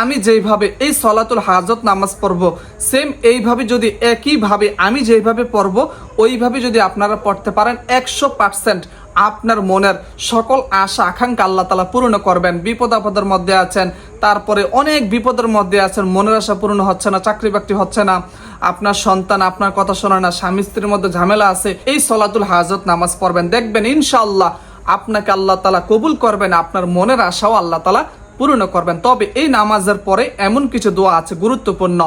আমি যেইভাবে এই সলাতুল হাজত নামাজ পড়ব সেম এইভাবে যদি একইভাবে আমি যেইভাবে পড়ব, ওইভাবে যদি আপনারা পড়তে পারেন একশো পার্সেন্ট আপনার মনের সকল আশা, আকাঙ্ক্ষা আল্লাহ তালা পূর্ণ করবেন। বিপদ আপদের মধ্যে আছেন, তারপরে অনেক বিপদের মধ্যে আছেন, মনের আশা পূর্ণ হচ্ছে না, চাকরি বাকরি হচ্ছে না, আপনার সন্তান আপনার কথা শোনে না, স্বামী স্ত্রীর মধ্যে ঝামেলা আছে, এই সলাতুল হাজত নামাজ পড়বেন। দেখবেন ইনশাল্লাহ আপনাকে আল্লাহ তালা কবুল করবেন, আপনার মনের আশাও আল্লাহ তালা পূর্ণ করবেন। তবে এই নামাজের পরে এমন কিছু দোয়া আছে গুরুত্বপূর্ণ।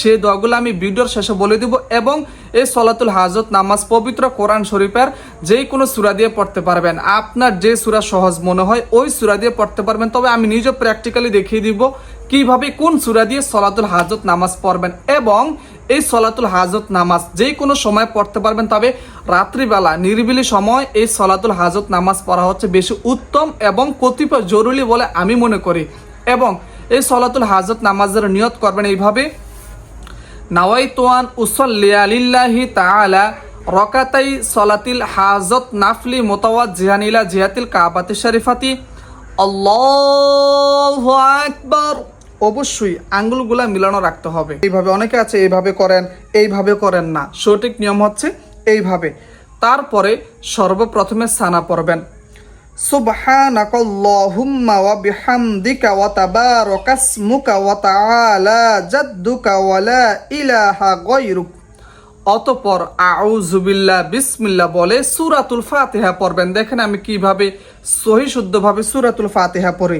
সেই দোয়াগুলো আমি ভিডিওর শেষে বলে দিব এবং এই সলাতুল হাজত নামাজ পবিত্র কোরআন শরীফের যে কোনো সুরা দিয়ে পড়তে পারবেন। আপনার যে সুরা সহজ মনে হয় ওই সুরা দিয়ে পড়তে পারবেন। তবে আমি নিজে প্র্যাকটিক্যালি দেখিয়ে দিব কীভাবে কোন সুরা দিয়ে সলাতুল হাজত নামাজ পড়বেন এবং এই সলাতুল হাজত নামাজ যে কোনো সময় পড়তে পারবেন, তবে রাত্রিবেলা নিরিবিলি সময় এই সলাতুল হাজত নামাজ পড়া হচ্ছে বেশি উত্তম এবং কতিপয় জরুরি বলে আমি মনে করি। এবং এই সলাতুল হাজত নামাজের নিয়ত করবেন এইভাবে, নাওয়াইতোয়ান উসল্লিয়া লিল্লাহি তাআলা রকাতাই সলাতিল হাজত নাফলি মোতাওয়াত জিহানিলা জিহাতিল কাবাতি শরীফাতি। আল্লাহু আকবার। অবশ্যই আঙ্গুলগুলা মিলানো রাখতে হবে এইভাবে অনেকে আছে এইভাবে করেন এইভাবে করেন না সঠিক নিয়ম হচ্ছে এইভাবে তারপরে সর্বপ্রথমে সানা পড়বেন سبحانك اللهم وبحمدك وتبارك اسمك وتعالى جدك ولا إله غيرك অতপর আউজুবিল্লাহ বিসমিল্লাহ বলে সুরাতুল ফাতিহা পড়বেন দেখেন আমি কিভাবে সহি শুদ্ধভাবে সুরাতুল ফাতিহা পড়ি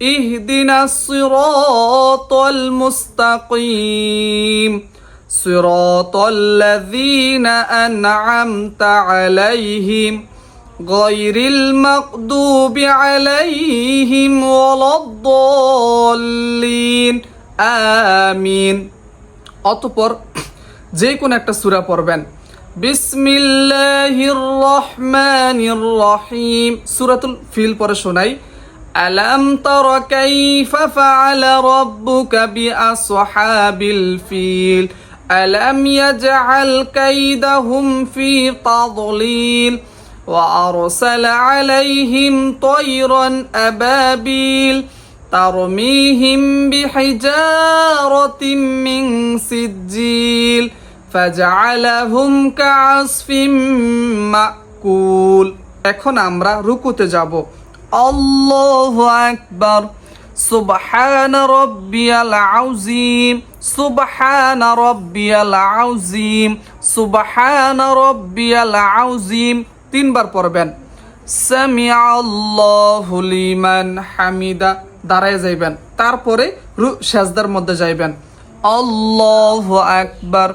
اهدنا الصراط المستقيم صراط الذين أنعمت عليهم غير المغضوب عليهم ولا الضالين آمين অতপর যে কোনো একটা সূরা পড়বেন বিসমিল্লাহির রহমানির রহিম সূরাতুল ফিল পরে শোনাই ألم تر كيف فعل ربك بأصحاب الفيل ألم يجعل كيدهم في تضليل وأرسل عليهم طيرا أبابيل ترميهم بحجارة من سجيل فجعلهم كعصف مأكول এখন আমরা রুকুতে যাব আল্লাহু আকবার। সুবহান রব্বিয়াল আউজিম সুবহান রব্বিয়াল আউজিম সুবহান রব্বিয়াল আউজিম তিনবার পড়বেন। সামি আল্লাহু লিমান হামিদা। দাঁড়ায় যাইবেন। তারপরে রু সেজদার মধ্যে যাইবেন। আল্লাহু আকবার।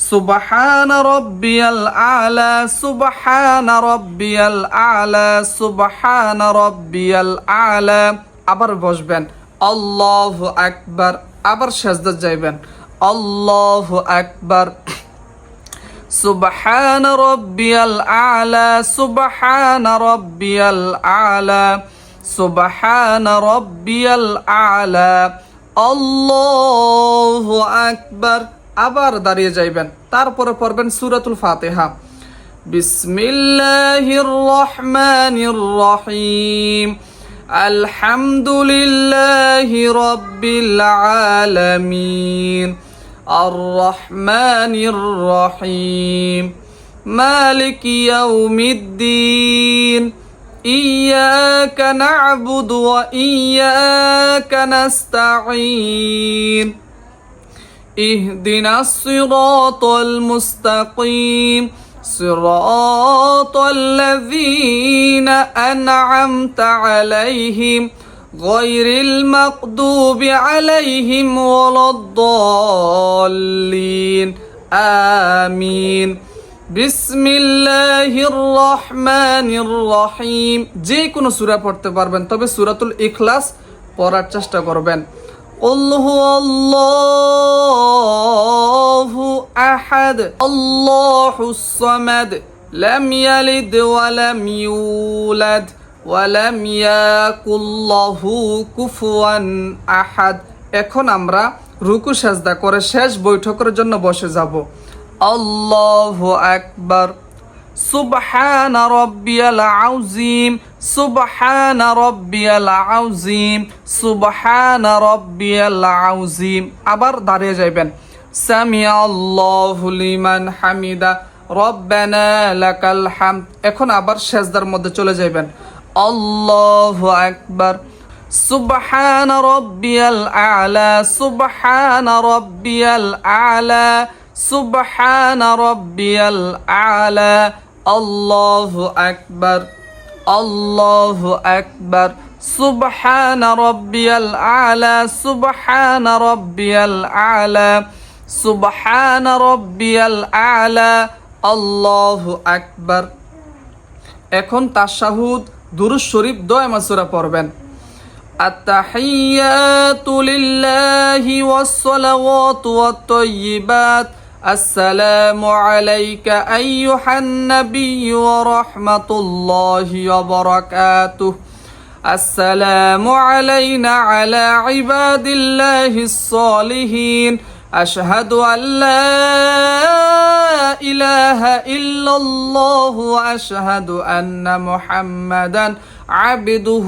সুবহান রব্বিয়াল আলা সুবহান রব্বিয়াল আলা সুবহান রব্বিয়াল আলা আবার বসবেন আল্লাহু আকবার আবার সেজদা যাইবেন আল্লাহু আকবার سبحان ربي الأعلى سبحان ربي الأعلى سبحان ربي الأعلى الله أكبر আবার দাঁড়িয়ে যাইবেন তারপরে পড়বেন সূরাতুল ফাতিহা বিসমিল্লাহির রহমানির রহিম আলহামদুলিল্লাহি রাব্বিল আলামিন الرحمن الرحيم مالك يوم الدين إياك نعبد وإياك نستعين اهدنا الصراط المستقيم صراط الذين أنعمت عليهم غير المغضوب عليهم ولا الضالين آمين বিসমিল্লাহির রহমানির রহিম যে কোনো সূরা পড়তে পারবেন তবে সূরাতুল ইখলাস পড়ার চেষ্টা করবেন قل هو الله أحد الله الصمد لم يلد ولم يولد ولم يكن له كفوا أحد এখন আমরা রুকু সাজদা করে শেষ বৈঠকের জন্য বসে যাব আল্লাহু আকবার সুবহান রব্বিয়াল আউজিম সুবহান রব্বিয়াল আউজিম, সুবহান রব্বিয়াল আউজিম। আবার দাঁড়িয়ে যাইবেন। সামিয়া আল্লাহু লিমান হামিদা, রব্বানা লাকাল হাম এখন আবার শেষদার মধ্যে চলে যাবেন আল্লাহু আকবার। সুবহান রব্বিয়াল আলা, সুবহান রব্বিয়াল আলা, সুবহান রব্বিয়াল আলা। আল্লাহু আকবার। الله أكبر سبحان ربي الأعلى سبحان ربي الأعلى سبحان ربي الأعلى الله أكبر এখন তাশাহুদ দুরুজ শরীফ দোয়া মাসুরা পড়বেন التحيات لله والصلوات والطيبات السلام عليك أيها النبي ورحمة الله وبركاته. السلام علينا على عباد الله الصالحين. أشهد أن لا إله إلا الله وأشهد أن محمدا عبده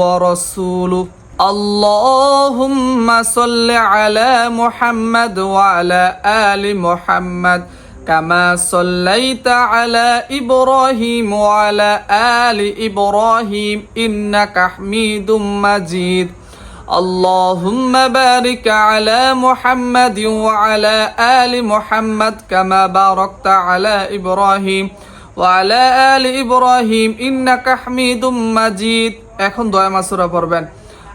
ورسوله. اللهم صل على محمد وعلى آل محمد كما صليت على إبراهيم وعلى آل إبراهيم إنك حميد مجيد اللهم بارك على محمد وعلى آل محمد كما باركت على إبراهيم وعلى آل إبراهيم إنك حميد مجيد এখন দয়া মাসুরা পড়বেন